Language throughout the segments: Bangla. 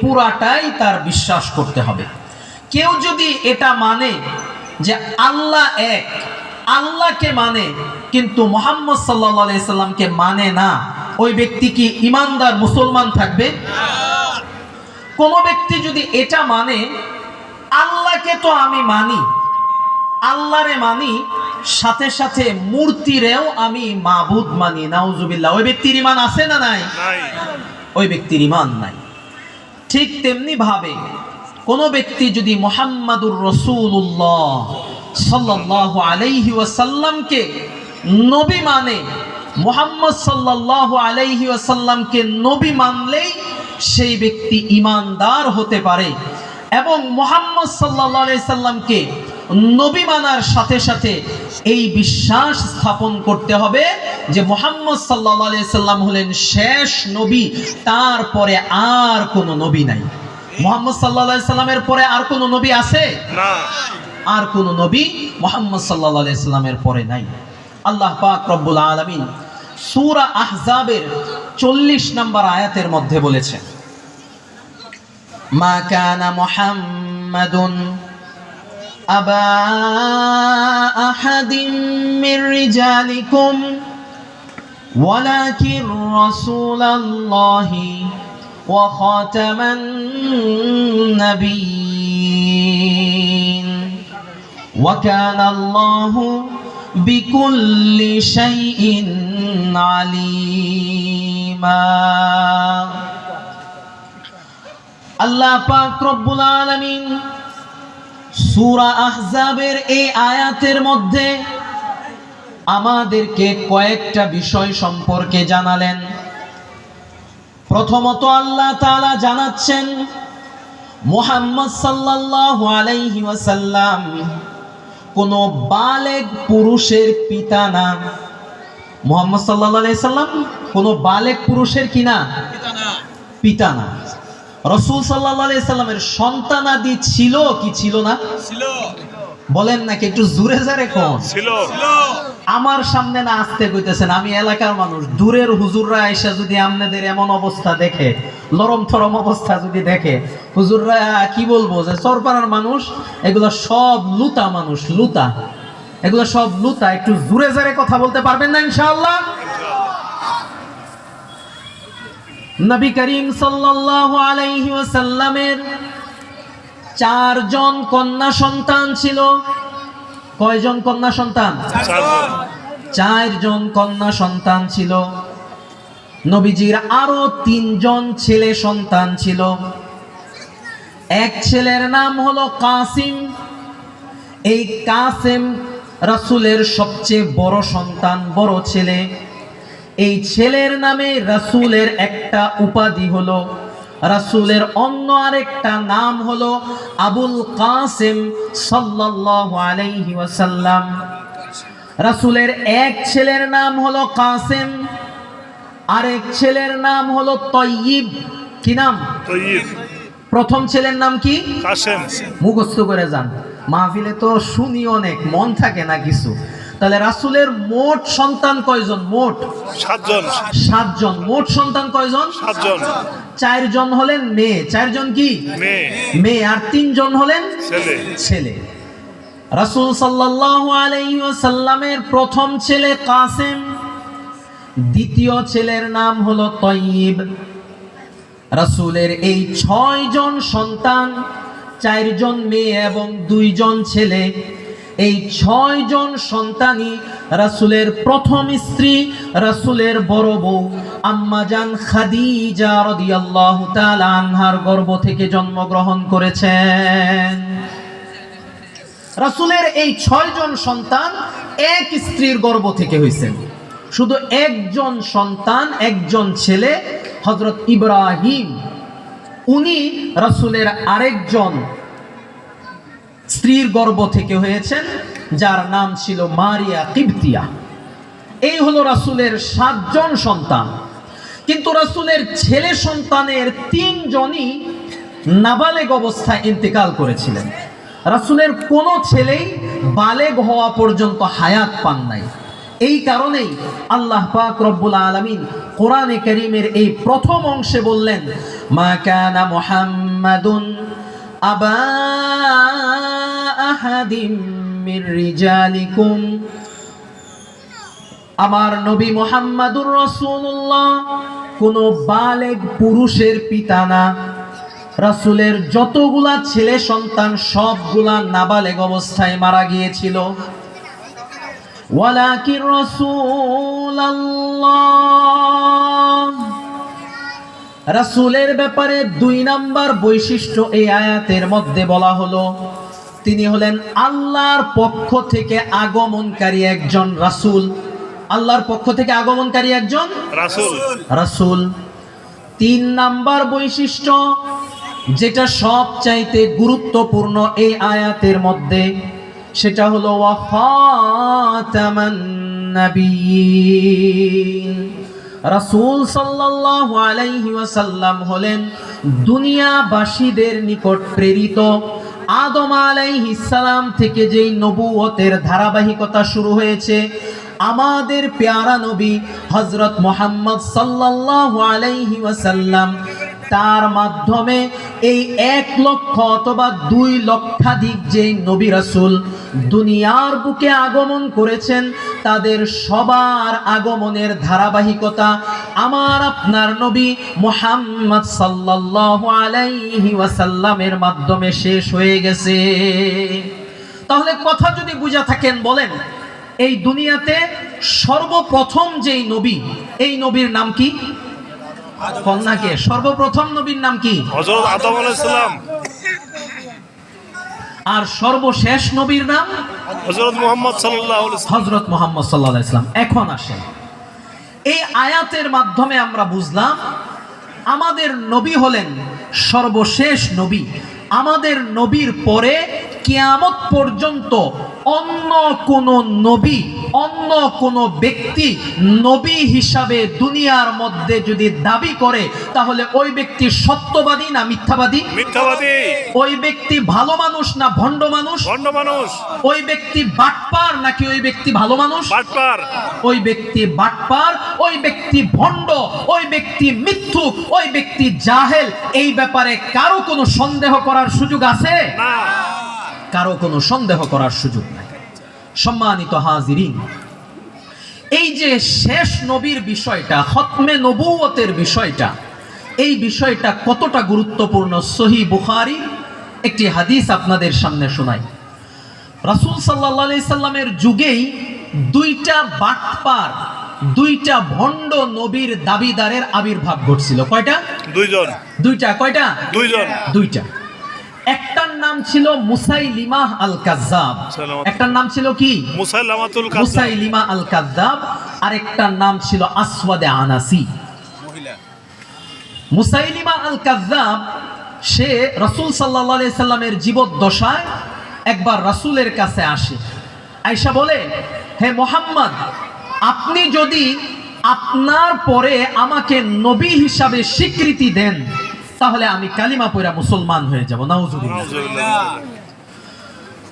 পুরাটাই তার বিশ্বাস করতে হবে। কেউ যদি এটা মানে যে আল্লাহ এক আল্লাহকে মানে কিন্তু মোহাম্মদ সাল্লামকে মানে না ওই ব্যক্তি কি ইমানদার মুসলমান থাকবে? কোন ব্যক্তি যদি এটা মানে আল্লাহকে তো আমি মানি আল্লাহরে মানি সাথে সাথে মূর্তিরেও আমি মাবুদ মানি নাউজুবিল্লাহ। ওই ব্যক্তির ইমান আছে না নাই? ওই ব্যক্তির ইমান নাই। ঠিক তেমনি ভাবে কোন ব্যক্তি যদি মোহাম্মদুর রসুল্লাহ সাল্লাহ আলাইহি ওয়াসাল্লামকে নবী মানে মোহাম্মদ সাল্লাহ আলাইহি ওয়াসাল্লামকে নবী মানলেই সেই ব্যক্তি ইমানদার হতে পারে এবং মোহাম্মদ সাল্লাহ আলাই সাল্লামকে নবী মানার সাথে সাথে এই বিশ্বাস স্থাপন করতে হবে যে মোহাম্মদ সাল্লাহ সাল্লাম হলেন শেষ নবী তারপরে আর কোনো নবী নাই। মোহাম্মদ সাল্লাহ সাল্লামের পরে আর কোনো নবী আছে? না। আর কোন নবী মোহাম্মদ সাল্লাহ সাল্লামের পরে নাই। আল্লাহ পাক রব্বুল আলমিন সুরা আহজাবের চল্লিশ নম্বর আয়াতের মধ্যে বলেছেন মা কানা মুহাম্মাদুন আবা আহাদিম মির রিজালিকুম ولكن رسول الله وخاتم النبيين وكان الله بكل شيء عليما আল্লাহ পাক রব্বুল আলামিন সূরা আহজাবের এই আয়াতের মধ্যে আমাদেরকে কয়েকটা বিষয় সম্পর্কে জানালেন। প্রথমত আল্লাহ তাআলা জানাচ্ছেন মোহাম্মদ সাল্লাল্লাহু আলাইহি ওয়াসাল্লাম কোন বালেগ পুরুষের পিতা না। মোহাম্মদ সাল্লাল্লাহু আলাইহি সাল্লাম কোন বালেগ পুরুষের কি না। পিতা না। রসুল সাল্লামের সন্তানাদি ছিল কি ছিল না? ছিল। বলেন নাকি একটু জোরে জারে কোন? ছিল। আমার সামনে না আসতে কইতেছেন আমি এলাকার মানুষ। দূরের হুজুররা এসে যদি আপনাদের এমন অবস্থা দেখে লরম থরম অবস্থা যদি দেখে হুজুররা কি বলব যে চরপাড়ার মানুষ এগুলো সব লুতা মানুষ লুতা। এগুলো সব লুতা একটু জুড়ে জারে কথা বলতে পারবেন না ইনশাআল্লাহ? নবী করিম সাল্লাল্লাহু আলাইহি ওয়াসাল্লামের চারজন কন্যা সন্তান ছিল। কয়জন কন্যা সন্তান? চারজন। চারজন কন্যা সন্তান ছিল। নবীজির আরও তিনজন ছেলে সন্তান ছিল। এক ছেলের নাম হলো কাসিম। এই কাসিম রাসূলের সবচেয়ে বড় সন্তান বড় ছেলে। এই ছেলের নামে রাসূলের একটা উপাধি হলো। রাসূলের অন্য আরেকটা নাম হলো আবুল কাসেম সাল্লাল্লাহু আলাইহি ওয়াসাল্লাম। রাসূলের এক ছেলের নাম হলো কাসিম আরেক ছেলের নাম হলো তয়্যিব কি নাম? তৈব প্রথম ছেলের নাম কি? কাসেম। মুখস্থ করে যান। মাহফিলে তো শুনি অনেক মন থাকে না কিছু। তাহলে রাসূলের মোট সন্তান কয়জন? মোট সাতজন। সাতজন। মোট সন্তান কয়জন? সাতজন। চারজন হলেন মেয়ে। চারজন কি? মেয়ে। মেয়ে। আর তিনজন হলেন ছেলে। ছেলে। রাসূল সাল্লাল্লাহু আলাইহি ওয়াসাল্লামের প্রথম ছেলে কাসেম। দ্বিতীয় ছেলের নাম হলো তয়্যিব রাসূলের এই ছয়জন সন্তান চারজন মেয়ে এবং দুইজন ছেলে। এই ছয়জন সন্তানই রাসূলের প্রথম স্ত্রী, রাসূলের বড় বউ। আম্মাজান খাদিজা রাদিয়াল্লাহু তাআলা আনহার গর্ভ থেকে জন্মগ্রহণ করেছেন। রাসূলের এই ছয়জন সন্তান এক স্ত্রীর গর্ভ থেকে হয়েছেন শুধু একজন সন্তান, একজন ছেলে হজরত ইব্রাহিম। উনি রাসূলের আরেকজন স্ত্রীর গর্ভ থেকে হয়েছেন, যার নাম ছিল মারিয়া কিবতিয়া। এই হলো রাসূলের সাতজন সন্তান। কিন্তু রাসূলের ছেলে সন্তানের তিনজনই নাবালেগ অবস্থায় ইন্তেকাল করেছিলেন। রাসূলের কোনো ছেলেই বালেগ হওয়া পর্যন্ত হায়াত পান নাই। এই কারণেই আল্লাহ পাক রব্বুল আলামিন কোরআনে কারীমের এই প্রথম অংশে বললেন, মা কানা মুহাম্মাদুন আবা আমার নবী মোহাম্মদুর রসুল্লাহ কোন বালেগ পুরুষের পিতা না। রাসূলের যতগুলা ছেলে সন্তান সবগুলা নাবালেগ অবস্থায় মারা গিয়েছিল। রাসূলুল্লাহ। রাসূলের ব্যাপারে দুই নাম্বার বৈশিষ্ট্য এই আয়াতের মধ্যে বলা হলো তিনি হলেন আল্লাহর পক্ষ থেকে আগমনকারী একজন রাসূল। আল্লাহর পক্ষ থেকে আগমনকারী একজন রাসূল। রাসূল। তিন নাম্বার বৈশিষ্ট্য যেটা সবচাইতে গুরুত্বপূর্ণ এই আয়াতের মধ্যে সেটা হলো রাসূল সাল্লাল্লাহু আলাইহি ওয়াসাল্লাম হলেন দুনিয়াবাসীদের নিকট প্রেরিত। আদম আলাই ইসালাম থেকে যেই নবুয়তের ধারাবাহিকতা শুরু হয়েছে, আমাদের প্যারা নবী হজরত মোহাম্মদ সাল্লাল্লাহু আলাইহি ওয়াসাল্লাম তার মাধ্যমে এই এক লক্ষ অথবা দুই লক্ষাধিক যে নবী রাসূল দুনিয়ার বুকে আগমন করেছেন, তাদের সবার আগমনের ধারাবাহিকতা আমার আপনার নবী মোহাম্মদ সাল্লাল্লাহু আলাইহি ওয়াসাল্লামের মাধ্যমে শেষ হয়ে গেছে। তাহলে কথা যদি বুঝা থাকেন, বলেন, এই দুনিয়াতে সর্বপ্রথম যেই নবী, এই নবীর নাম কি? কন্যাকে সর্বপ্রথম নবীর নাম কি? হযরত আদম আলাইহিস সালাম। আর সর্বশেষ নবীর নাম? হযরত মুহাম্মদ সাল্লাল্লাহু আলাইহি হজরত সাল্লাহ ইসলাম এখন আসেন। এই আয়াতের মাধ্যমে আমরা বুঝলাম আমাদের নবী হলেন সর্বশেষ নবী। আমাদের নবীর পরে কিয়ামত পর্যন্ত অন্য কোন নবী অন্য কোন ব্যক্তি নবী হিসাবে দুনিয়ার মধ্যে যদি দাবি করে তাহলে ওই ব্যক্তি সত্যবাদী না মিথ্যাবাদী? মিথ্যাবাদী। ওই ব্যক্তি ভালো মানুষ না ভণ্ড মানুষ? ভণ্ড মানুষ। ওই ব্যক্তি বাটপার নাকি ওই ব্যক্তি ভালো মানুষ? বাটপার। ওই ব্যক্তি বাটপার ওই ব্যক্তি ভণ্ড ওই ব্যক্তি মিথ্যুক ওই ব্যক্তি জাহেল এই ব্যাপারে কারও কোনো সন্দেহ করার সুযোগ আছে? না। কারও কোনো সন্দেহ করার সুযোগ নাই। সম্মানিত হাজিরিন এই যে শেষ নবীর বিষয়টা হতমে নবুয়তের বিষয়টা এই বিষয়টা কতটা গুরুত্বপূর্ণ সহি বুখারি একটি হাদিস আপনাদের সামনে শোনাই। রাসূল আলাইহি সাল্লামের যুগেই দুইটা বাটপার দুইটা ভণ্ড নবীর দাবিদারের আবির্ভাব ঘটছিল। কয়টা? দুইজন। দুইটা কয়টা? দুইজন। দুইটা। একটার নাম ছিল মুসাইলিমাহ আল কাজ্জাব একটার নাম ছিল কি? মুসাইলামাতুল মুসাইলিমা আল কাজ্জাব আর একটার নাম ছিল আসওয়াদে আনাসি। মুসাইলিমা আল কাজ্জাব সে রাসূল সাল্লাল্লাহু আলাইহি সাল্লামের জীবদ্দশায় একবার রাসূলের কাছে আসে। আয়েশা বলে হে মোহাম্মদ আপনি যদি আপনার পরে আমাকে নবী হিসাবে স্বীকৃতি দেন তাহলে আমি কালিমা পড়া মুসলমান হয়ে যাব নাউজুবিল্লাহ।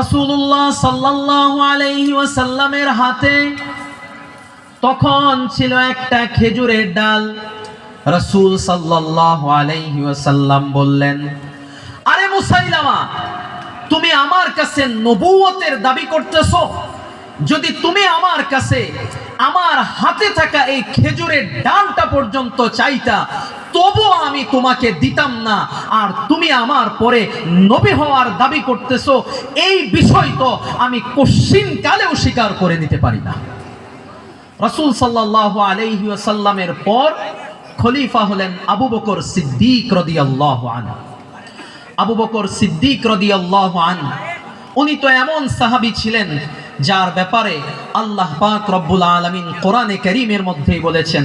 রাসূলুল্লাহ সাল্লাল্লাহু আলাইহি ওয়াসাল্লামের হাতে তখন ছিল একটা খেজুরের ডাল। রাসূল সাল্লাল্লাহু আলাইহি ওয়াসাল্লাম বললেন আরে মুসাইলামা তুমি আমার কাছে নবুয়তের দাবি করতেছো? যদি তুমি আমার কাছে আমার হাতে থাকা এই খেজুরের ডালটা পর্যন্ত চাইতা তবুও আমি তোমাকে দিতাম না। আর তুমি আমার পরে নবী হওয়ার দাবি করতেছো, এই বিষয় তো আমি কালেও স্বীকার করে নিতে পারি না। রসুল সাল্লাল্লাহু আলাইহি ওয়াসাল্লামের পর খলিফা হলেন আবু বকর সিদ্দিক রাদিয়াল্লাহু আনহু। আবু বকর সিদ্দিক রাদিয়াল্লাহু আনহু, উনি তো এমন সাহাবী ছিলেন যার ব্যাপারে আল্লাহ পাক রব্বুল আলামিন কোরআনে কারীমের মধ্যেই বলেছেন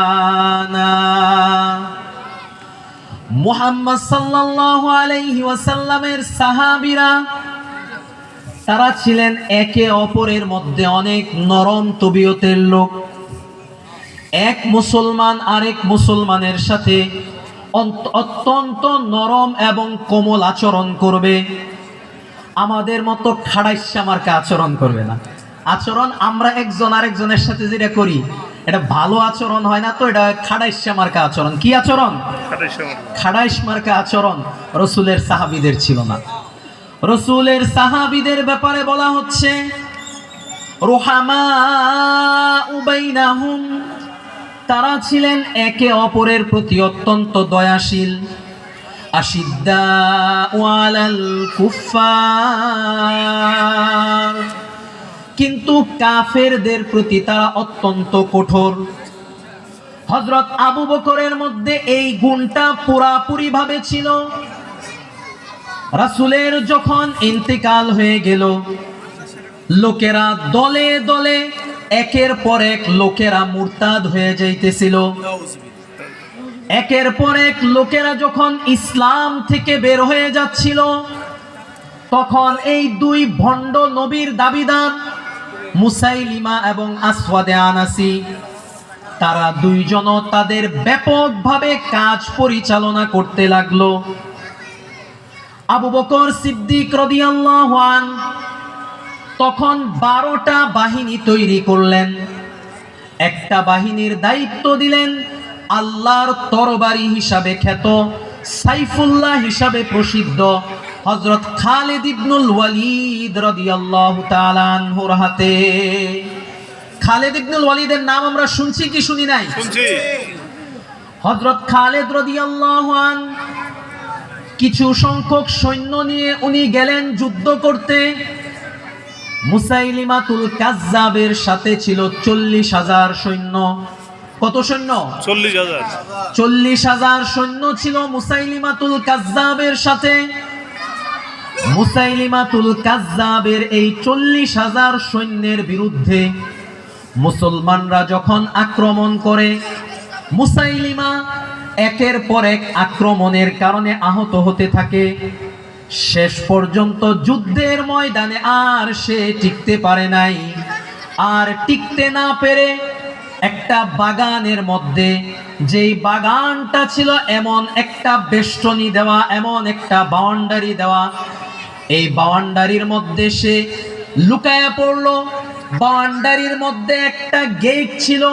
ورضوانا মুহাম্মদ সাল্লাল্লাহু আলাইহি ওয়াসাল্লামের সাহাবীরা তারা ছিলেন একে অপরের মধ্যে অনেক নরম তবিয়তের লোক এক মুসলমান আরেক মুসলমানের সাথে অন্ত- অত্যন্ত নরম এবং কোমল আচরণ করবে আমাদের মতো খাড়াইশা মার্কা আচরণ করবে না আচরণ আমরা একজন আরেকজনের সাথে যেটা করি এটা ভালো আচরণ হয় না তো এটা খাড়াইশা মার্কা আচরণ। কি আচরণ? খাড়াইশ মার্কা। আচরণ রসুলের সাহাবিদের ছিল না। রসুলের সাহাবিদের ব্যাপারে বলা হচ্ছে রোহামা উবাইনাহুম তারা ছিলেন একে অপরের প্রতি অত্যন্ত দয়াশীল। আশিদ্দা ওয়ালাল কুফার কিন্তু কাফেরদের প্রতি তারা অত্যন্ত কঠোর। হজরত আবু বকরের মধ্যে এই গুণটা পুরাপুরি ভাবে ছিল। রাসুলের যখন ইন্তেকাল হয়ে গেল, লোকেরা দলে দলে একের পর এক লোকেরা মুরতাদ হয়ে যাইতেছিল। একের পর এক লোকেরা যখন ইসলাম থেকে বের হয়ে যাচ্ছিল, তখন এই দুই ভণ্ড নবীর দাবিদার মুসাইলিমা এবং আসওয়াদে আনাসি, তারা দুইজন তাদের ব্যাপকভাবে কাজ পরিচালনা করতে লাগল। আবু বকর সিদ্দিক রদিয়াল্লাহু আন, তখন বারোটা বাহিনী তৈরি করলেন। একটা বাহিনীর দায়িত্ব দিলেন আল্লাহর তরবারি হিসাবে খ্যাত সাইফুল্লাহ হিসাবে প্রসিদ্ধ। হজরত খালেদ ইবনুল ওয়ালিদ রাদিয়াল্লাহু তাআলা আনহুর হাতে। খালেদ ইবনুল ওয়ালিদের নাম আমরা শুনছি কি শুনি নাই? শুনছি। হজরত খালেদ রাদিয়াল্লাহু আন কিছু সংখ্যক সৈন্য নিয়ে উনি গেলেন যুদ্ধ করতে। মুসাইলিমাতুল কাজ্জাবের সাথে ছিল চল্লিশ হাজার সৈন্য। কত সৈন্য? চল্লিশ হাজার। চল্লিশ হাজার সৈন্য ছিল মুসাইলিমাতুল কাজ্জাবের সাথে। মুসাইলিমাতুল কাজ্জাবের এই চল্লিশ হাজার সৈন্যের বিরুদ্ধে মুসলমানরা যখন আক্রমণ করে, মুসাইলিমা একের পর এক আক্রমণের কারণে আহত হতে থাকে। শেষ পর্যন্ত যুদ্ধের ময়দানে আর সে টিকতে পারে নাই। আর টিকতে না পেরে একটা বাগানের মধ্যে, যেই বাগানটা ছিল এমন একটা বেষ্টনী দেওয়া, এমন একটা বাউন্ডারি দেওয়া এই বাউন্ডারির মধ্যে সে লুকায়া পড়ল। বাউন্ডারির মধ্যে একটা গেট ছিল।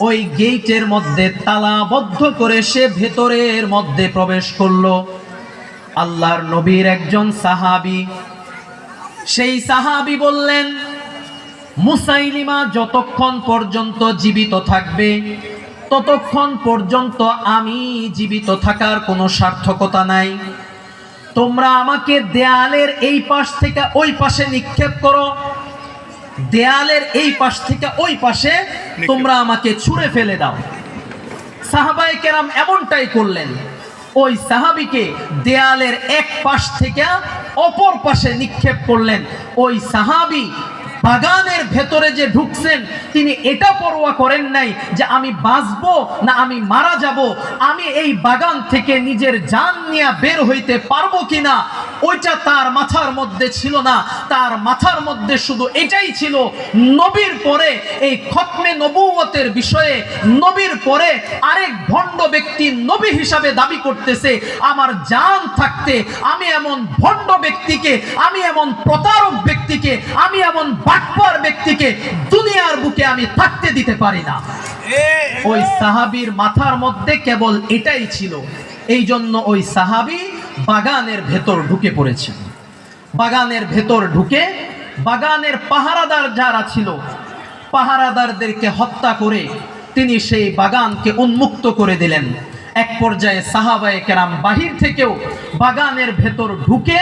ওই গেটের মধ্যে তালাবদ্ধ করে সে ভেতরের মধ্যে প্রবেশ করল। আল্লাহর নবীর একজন সাহাবি। সেই সাহাবী বললেন, মুসাইলিমা যতক্ষণ পর্যন্ত জীবিত থাকবে, ততক্ষণ পর্যন্ত আমি জীবিত থাকার কোনো সার্থকতা নাই। তোমরা আমাকে দেয়ালের এই পাশ থেকে ওই পাশে নিক্ষেপ করো। দেয়ালের এই পাশ থেকে ওই পাশে তোমরা আমাকে ছুঁড়ে ফেলে দাও। সাহাবাই কেরাম এমনটাই করলেন। ওই সাহাবিকে দেয়ালের এক পাশ থেকে অপর পাশে নিক্ষেপ করলেন। ওই সাহাবি বাগানের ভেতরে যে ঢুকছেন, তিনি এটা পরোয়া করেন নাই যে আমি বাঁচবো না আমি মারা যাব, আমি এই বাগান থেকে নিজের জান নিয়ে বের হইতে পারব কিনা, ওইটা তার মাথার মধ্যে ছিল না। তার মাথার মধ্যে শুধু এটাই ছিল, নবীর পরে এই খতমে নবুয়তের বিষয়ে, নবীর পরে আরেক ভণ্ড ব্যক্তি নবী হিসাবে দাবি করতেছে, আমার জান থাকতে আমি এমন ভণ্ড ব্যক্তিকে আমি এমন প্রতারক ব্যক্তিকে আমি এমন বাটপার ব্যক্তিকে দুনিয়ার বুকে আমি থাকতে দিতে পারি না। ওই সাহাবীর মাথার মধ্যে কেবল এটাই ছিল। এই জন্য ওই সাহাবী বাগানের ভেতর ঢুকে পড়েছেন বাগানের ভেতর ঢুকে বাগানের পাহারাদার যারা ছিল পাহারাদারদেরকে হত্যা করে তিনি সেই বাগানকে উন্মুক্ত করে দিলেন। এক পর্যায়ে সাহাবায়ে কেরাম বাহির থেকেও বাগানের ভেতর ঢুকে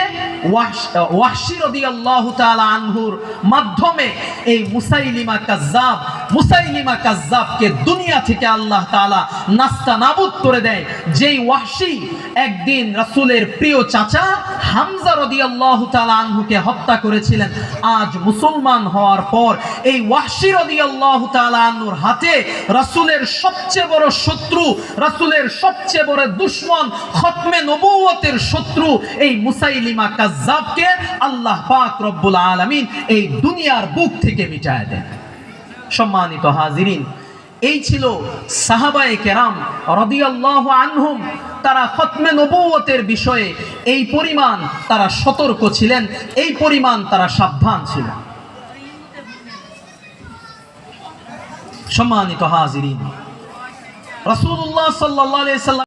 মাধ্যমে এই মুসাইলিমা কাজ্জাব, মুসাইলিমা কাজ্জাবকে দুনিয়া থেকে আল্লাহ তাআলা নাস্তা নাবুদ করে দেয়। যেই ওয়াহশি একদিন রাসূলের প্রিয় চাচা হামজা রাদিয়াল্লাহু তাআলা আনহুকে হত্যা করেছিলেন। আজ মুসলমান হওয়ার পর এই ওয়াহশি রাদিয়াল্লাহু তাআলা আনহুর হাতে রাসূলের সবচেয়ে বড় শত্রু, রাসূলের সবচেয়ে বড় দুশ্মন খতমে নবুয়তের শত্রু এই মুসাইলিমা কাজ্জাবকে আল্লাহ পাক রব্বুল আলামিন এই দুনিয়ার বুক থেকে মিটায় দেন। সম্মানিত হাজিরিন, এই ছিল সাহাবায়ে কেরাম রদিয়াল্লাহু আনহুম। তারা খতমে নবুয়তের বিষয়ে এই পরিমাণ তারা সতর্ক ছিলেন, এই পরিমাণ তারা সাবধান ছিলেন সম্মানিত হাজিরিন, রাসূলুল্লাহ সাল্লাল্লাহু আলাইহি সাল্লাম